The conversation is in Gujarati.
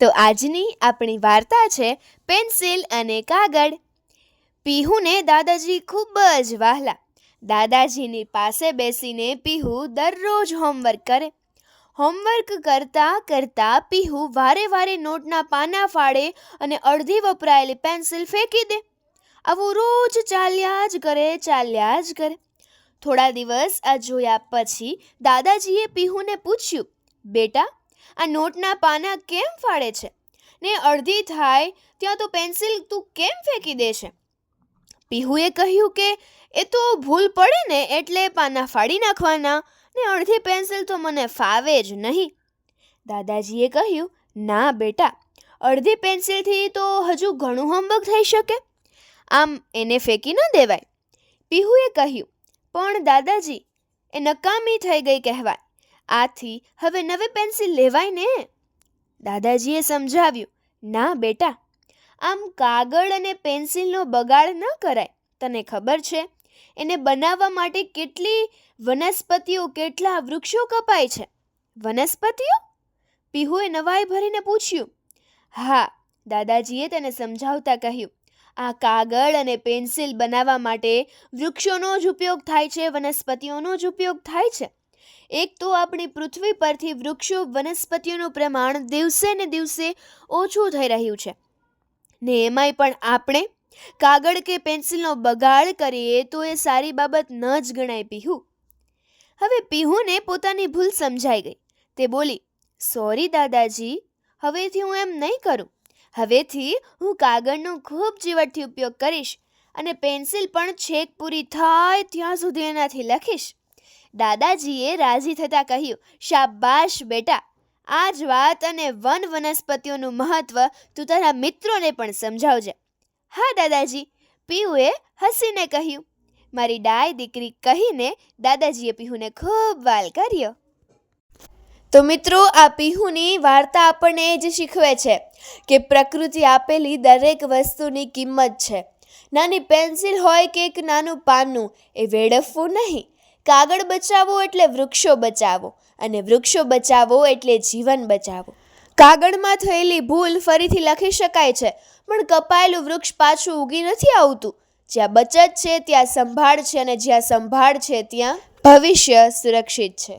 તો આજની આપણી વાર્તા છે પેન્સિલ અને કાગળ. પીહુને દાદાજી ખૂબ જ વહાલા. દાદાજીની પાસે બેસીને પીહુ દરરોજ હોમવર્ક કરે. હોમવર્ક કરતાં કરતાં પીહુ વારે વારે નોટના પાના ફાડે અને અડધી વપરાયેલી પેન્સિલ ફેંકી દે. આવું રોજ ચાલ્યા જ કરે, ચાલ્યા જ કરે. થોડા દિવસ આ જોયા પછી દાદાજીએ પીહુને પૂછ્યું, બેટા આ નોટના પાના કેમ ફાડે છે? ને અડધી થાય ત્યાં તો પેન્સિલ તું કેમ ફેંકી દે છે? પીહુએ કહ્યું કે એ તો ભૂલ પડે ને એટલે પાના ફાડી નાખવાના ને અડધી પેન્સિલ તો મને ફાવે જ નહીં. દાદાજીએ કહ્યું, ના બેટા, અડધી પેન્સિલથી તો હજુ ઘણું હોમવર્ક થઈ શકે. આમ એને ફેંકી ન દેવાય. પીહુએ કહ્યું, પણ દાદાજી, એ નકામી થઈ ગઈ કહેવાય. આથી હવે નવી પેન્સિલ લેવાય ને? દાદાજીએ સમજાવ્યું, ના, બેટા. આમ કાગળ અને પેન્સિલનો બગાડ ન કરાય. તને ખબર છે, એને બનાવવા માટે કેટલી વનસ્પતિઓ, કેટલા વૃક્ષો કપાય છે. વનસ્પતિઓ? પીહુએ નવાઈ ભરીને પૂછ્યું. હા, દાદાજીએ તેને સમજાવતા કહ્યું. આ કાગળ અને પેન્સિલ બનાવવા માટે વૃક્ષોનો જ ઉપયોગ થાય છે, વનસ્પતિઓનો જ ઉપયોગ થાય છે. એક તો આપણી પૃથ્વી પરથી વૃક્ષો વનસ્પતિઓનું પ્રમાણ દિવસે ને દિવસે ઓછું થઈ રહ્યું છે. ને એમાંય પણ આપણે કાગળ કે પેન્સિલનો બગાડ કરીએ તો એ સારી બાબત ન જ ગણાય પીહુ. હવે પીહુને પોતાની ભૂલ સમજાઈ ગઈ. તે બોલી, સોરી દાદાજી, હવેથી હું એમ નહીં કરું. હવેથી હું કાગળનો ખૂબ જીવટથી ઉપયોગ કરીશ અને પેન્સિલ પણ છેક પૂરી થાય ત્યાં સુધી એનાથી લખીશ. દાદાજીએ રાજી થતાં કહ્યું, શાબાશ બેટા! આ જ વાત અને વન વનસ્પતિઓનું મહત્વ તું તારા મિત્રોને પણ સમજાવજે. હા, દાદાજી. પીયુએ હસીને કહ્યું, મારી ડાય દીકરી કહીને દાદાજીએ પીહુને ખૂબ વાલ કર્યો. તો મિત્રો, આ પીહુની વાર્તા આપણને એ જ શીખવે છે કે પ્રકૃતિ આપેલી દરેક વસ્તુની કિંમત છે. નાની પેન્સિલ હોય કે એક નાનું પાનું એ વેડફવું નહીં. કાગળ બચાવો એટલે વૃક્ષો બચાવો અને વૃક્ષો બચાવો એટલે જીવન બચાવો. કાગળમાં થયેલી ભૂલ ફરીથી લખી શકાય છે, પણ કપાયેલું વૃક્ષ પાછું ઉગી નથી આવતું. જ્યાં બચત છે ત્યાં સંભાળ છે અને જ્યાં સંભાળ છે ત્યાં ભવિષ્ય સુરક્ષિત છે.